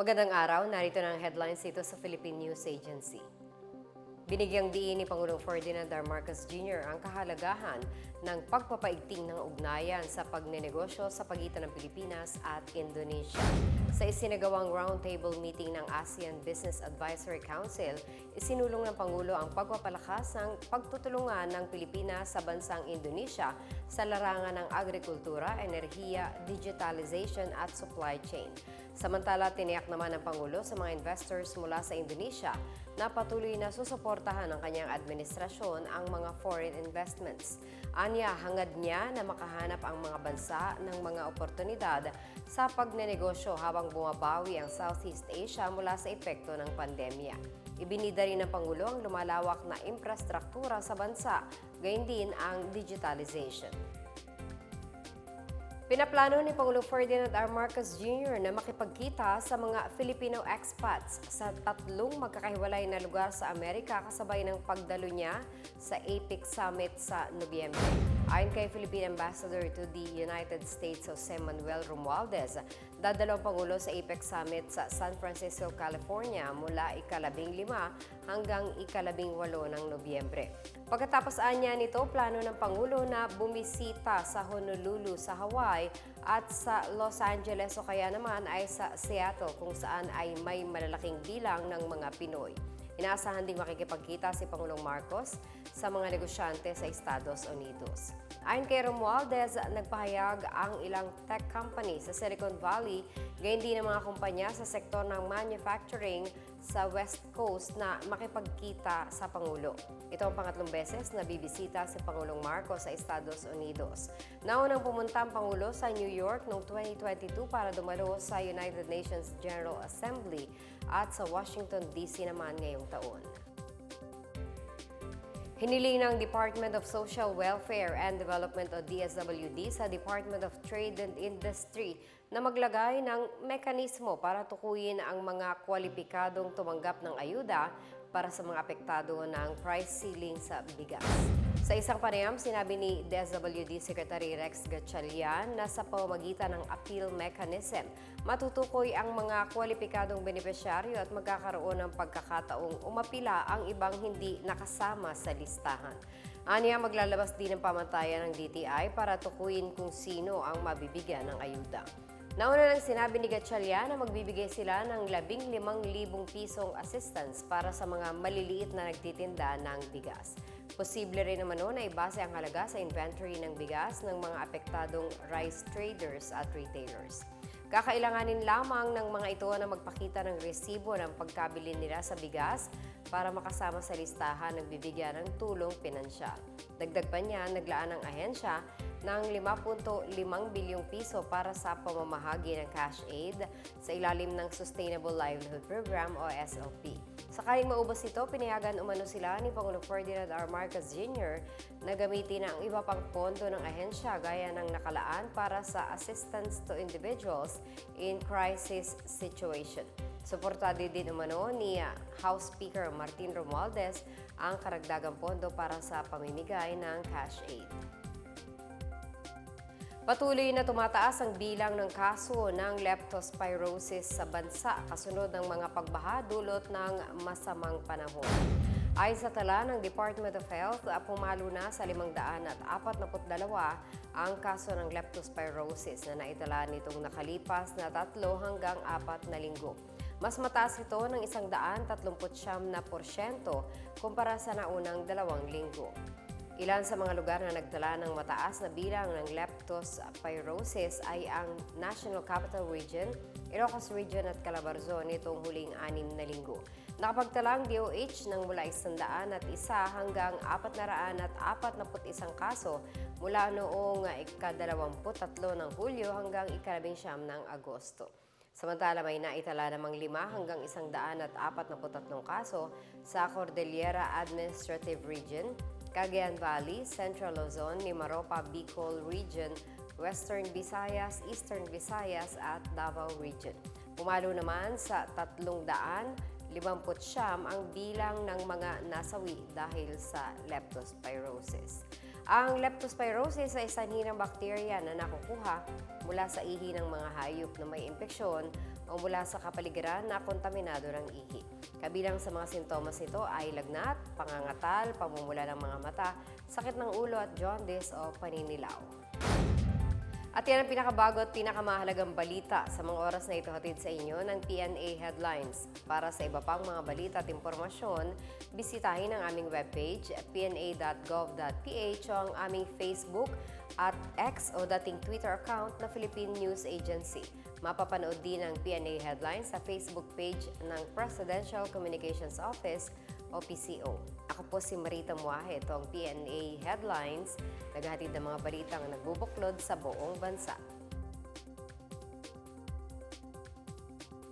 Magandang araw, narito na ang headlines dito sa Philippine News Agency. Binigyang diin ni Pangulong Ferdinand R. Marcos Jr. ang kahalagahan ng pagpapaigting ng ugnayan sa pagnenegosyo sa pagitan ng Pilipinas at Indonesia. Sa isinagawang roundtable meeting ng ASEAN Business Advisory Council, isinulong ng Pangulo ang pagpapalakas ng pagtutulungan ng Pilipinas sa bansang Indonesia sa larangan ng agrikultura, enerhiya, digitalization at supply chain. Samantala, tiniyak naman ng Pangulo sa mga investors mula sa Indonesia na patuloy na susuportahan ng kanyang administrasyon ang mga foreign investments. Anya, hangad niya na makahanap ang mga bansa ng mga oportunidad sa pagnenegosyo habang bumabawi ang Southeast Asia mula sa epekto ng pandemya. Ibinida rin ng Pangulo ang lumalawak na infrastruktura sa bansa, gayon din ang digitalization. Pinaplano ni Pangulong Ferdinand R. Marcos Jr. na makipagkita sa mga Filipino expats sa tatlong magkakahiwalay na lugar sa Amerika kasabay ng pagdalo niya sa APEC Summit sa Nobyembre. Ayon kay Philippine Ambassador to the United States Jose Manuel Romualdez, dadalaw ang Pangulo sa APEC Summit sa San Francisco, California mula ikalabing lima hanggang ikalabing walo ng Nobyembre. Pagkatapos anya nito, plano ng Pangulo na bumisita sa Honolulu sa Hawaii at sa Los Angeles o kaya naman ay sa Seattle kung saan ay may malalaking bilang ng mga Pinoy. Inaasahan ding makikipagkita si Pangulong Marcos sa mga negosyante sa Estados Unidos. Ayon kay Romualdez, nagpahayag ang ilang tech company sa Silicon Valley, gayon din ang mga kumpanya sa sektor ng manufacturing sa West Coast na makipagkita sa Pangulo. Ito ang pangatlong beses na bibisita si Pangulong Marcos sa Estados Unidos. Naunang pumunta ang Pangulo sa New York noong 2022 para dumalo sa United Nations General Assembly at sa Washington DC naman ngayong taon. Hiniling ng Department of Social Welfare and Development o DSWD sa Department of Trade and Industry na maglagay ng mekanismo para tukuyin ang mga kwalipikadong tumanggap ng ayuda para sa mga apektado ng price ceiling sa bigas. Sa isang panayam, sinabi ni DSWD Secretary Rex Gatchalian na sa pamamagitan ng appeal mechanism, matutukoy ang mga kwalipikadong benepisyaryo at magkakaroon ng pagkakataong umapila ang ibang hindi nakasama sa listahan. Aniya, maglalabas din ng pamantayan ng DTI para tukuyin kung sino ang mabibigyan ng ayuda. Nauna nang sinabi ni Gatchalian na magbibigay sila ng 15,000 pisong assistance para sa mga maliliit na nagtitinda ng bigas. Posible rin naman noon na ibase ang halaga sa inventory ng bigas ng mga apektadong rice traders at retailers. Kakailanganin lamang ng mga ito na magpakita ng resibo ng pagkabili nila sa bigas para makasama sa listahan ng bibigyan ng tulong pinansyal. Dagdag pa niya, naglaan ng ahensya ng 5.5 bilyong piso para sa pamamahagi ng cash aid sa ilalim ng Sustainable Livelihood Program o SLP. Sakaling maubos ito, pinayagan umano sila ni Pangulong Ferdinand R. Marcos Jr. na gamitin ang iba pang pondo ng ahensya gaya ng nakalaan para sa assistance to individuals in crisis situation. Suportado din umano ni uh, House Speaker Martin Romualdez ang karagdagang pondo para sa pamimigay ng cash aid. Patuloy na tumataas ang bilang ng kaso ng leptospirosis sa bansa kasunod ng mga pagbaha dulot ng masamang panahon. Ay sa tala ng Department of Health, pumalo na sa 542 ang kaso ng leptospirosis na naitala nitong nakalipas na tatlo hanggang apat na linggo. Mas mataas ito ng 139 na porsyento kumpara sa naunang dalawang linggo. Ilan sa mga lugar na nagtala ng mataas na bilang ng leptospirosis ay ang National Capital Region, Ilocos Region at Calabarzon nitong huling anim na linggo. Nakapagtala ang DOH ng mula 100 at isa hanggang 400 at 41 kaso mula noong ika-23 ng Hulyo hanggang ika-19 ng Agosto. Samantala may naitala namang 5 hanggang 143 kaso sa Cordillera Administrative Region, Cagayan Valley, Central Luzon, Mimaropa, Bicol Region, Western Visayas, Eastern Visayas at Davao Region. Pumalo naman sa 359 ang bilang ng mga nasawi dahil sa leptospirosis. Ang leptospirosis ay sanhi ng bakterya na nakukuha mula sa ihi ng mga hayop na may impeksyon o mula sa kapaligiran na kontaminado ng ihi. Kabilang sa mga sintomas nito ay lagnat, pangangatal, pamumula ng mga mata, sakit ng ulo at jaundice o paninilaw. At yan ang pinakabago at pinakamahalagang balita sa mga oras na ito hatid sa inyo ng PNA Headlines. Para sa iba pang mga balita at impormasyon, bisitahin ang aming webpage pna.gov.ph o ang aming Facebook at X o dating Twitter account na Philippine News Agency. Mapapanood din ang PNA Headlines sa Facebook page ng Presidential Communications Office o PCO. Ako po si Marita Muahe, ito ang PNA Headlines, naghahatid ng mga balitang nagbubuklod sa buong bansa.